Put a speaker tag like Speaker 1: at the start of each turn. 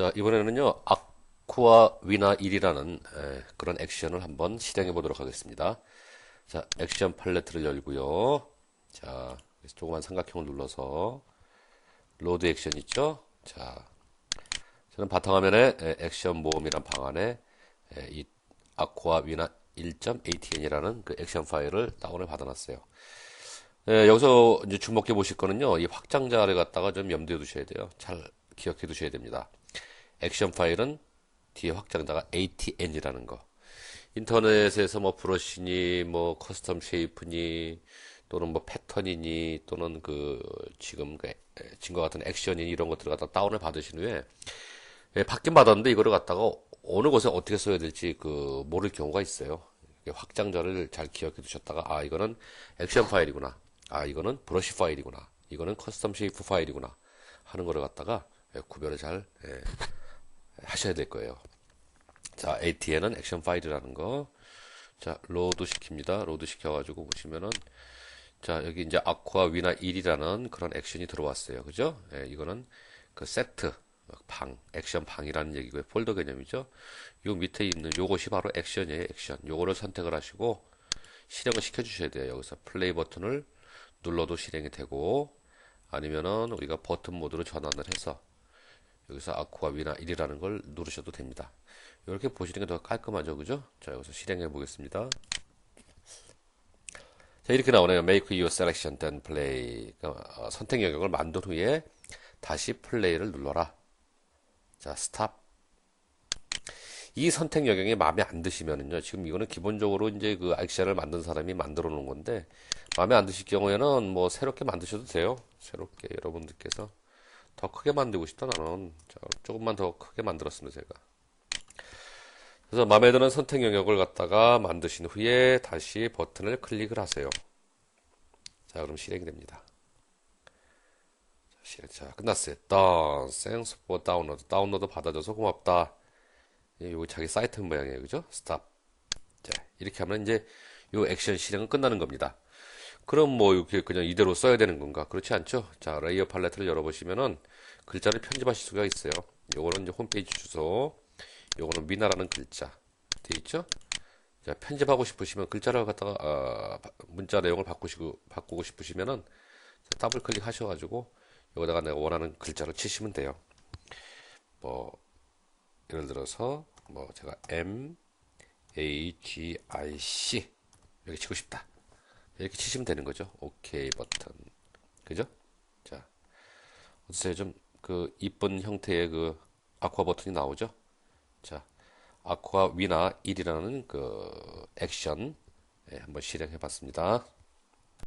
Speaker 1: 자, 이번에는요, 아쿠아 위나 1이라는 그런 액션을 한번 실행해 보도록 하겠습니다. 자, 액션 팔레트를 열고요. 자, 조그만 삼각형을 눌러서 로드 액션 있죠? 자, 저는 바탕화면에 에, 액션 모음이란 방 안에 에, 이 아쿠아 위나 1.atn이라는 그 액션 파일을 다운을 받아놨어요. 예, 여기서 이제 주목해 보실 거는요, 이 확장자를 갖다가 좀 염두에 두셔야 돼요. 잘 기억해 두셔야 됩니다. 액션 파일은 뒤에 확장자가 atn이라는 거. 인터넷에서 뭐 브러쉬니, 뭐 커스텀 쉐이프니, 또는 뭐 패턴이니, 또는 그 지금 그 진과 같은 액션이니 이런 것들을 갖다 다운을 받으신 후에 예, 받긴 받았는데 이거를 갖다가 어느 곳에 어떻게 써야 될지 그 모를 경우가 있어요. 확장자를 잘 기억해 두셨다가 아 이거는 액션 파일이구나. 아 이거는 브러쉬 파일이구나. 이거는 커스텀 쉐이프 파일이구나. 하는 거를 갖다가 예, 구별을 잘 예, 하셔야 될 거예요. 자, ATN은 액션 파일이라는 거. 자, 로드 시킵니다. 로드 시켜가지고 보시면은, 자, 여기 이제 아쿠아 위나 1이라는 그런 액션이 들어왔어요. 그죠? 예, 이거는 그 세트, 방, 액션 방이라는 얘기고요. 폴더 개념이죠. 요 밑에 있는 요것이 바로 액션이에요, 액션. 요거를 선택을 하시고, 실행을 시켜 주셔야 돼요. 여기서 플레이 버튼을 눌러도 실행이 되고, 아니면은 우리가 버튼 모드로 전환을 해서, 여기서 아쿠아 위나 1이라는 걸 누르셔도 됩니다. 이렇게 보시는 게 더 깔끔하죠, 그죠? 자, 여기서 실행해 보겠습니다. 자, 이렇게 나오네요. Make your selection, then play. 그러니까, 어, 선택 영역을 만든 후에 다시 플레이를 눌러라. 자, 스탑. 이 선택 영역이 마음에 안 드시면은요, 지금 이거는 기본적으로 이제 그 액션을 만든 사람이 만들어 놓은 건데, 마음에 안 드실 경우에는 뭐 새롭게 만드셔도 돼요. 새롭게 여러분들께서. 더 크게 만들고 싶다, 나는. 자, 조금만 더 크게 만들었습니다, 제가. 그래서 마음에 드는 선택 영역을 갖다가 만드신 후에 다시 버튼을 클릭을 하세요. 자, 그럼 실행이 됩니다. 자, 실행, 자, 끝났어요. 다운, thanks for download. 다운로드 받아줘서 고맙다. 이거 자기 사이트 모양이에요. 그죠? 스탑. 자, 이렇게 하면 이제 요 액션 실행은 끝나는 겁니다. 그럼 뭐 이렇게 그냥 이대로 써야 되는 건가? 그렇지 않죠? 자, 레이어 팔레트를 열어보시면은 글자를 편집하실 수가 있어요. 요거는 이제 홈페이지 주소, 요거는 미나라는 글자 돼 있죠? 자, 편집하고 싶으시면 글자를 갖다가 어, 문자 내용을 바꾸시고 바꾸고 싶으시면은 더블 클릭 하셔가지고 여기다가 내가 원하는 글자를 치시면 돼요. 뭐 예를 들어서 뭐 제가 M A G I C 이렇게 치고 싶다. 이렇게 치시면 되는 거죠. 오케이 버튼. 그죠? 자, 어떠세요? 좀 그 이쁜 형태의 그 아쿠아 버튼이 나오죠? 자, 아쿠아 위나 1이라는 그 액션 예, 한번 실행해 봤습니다.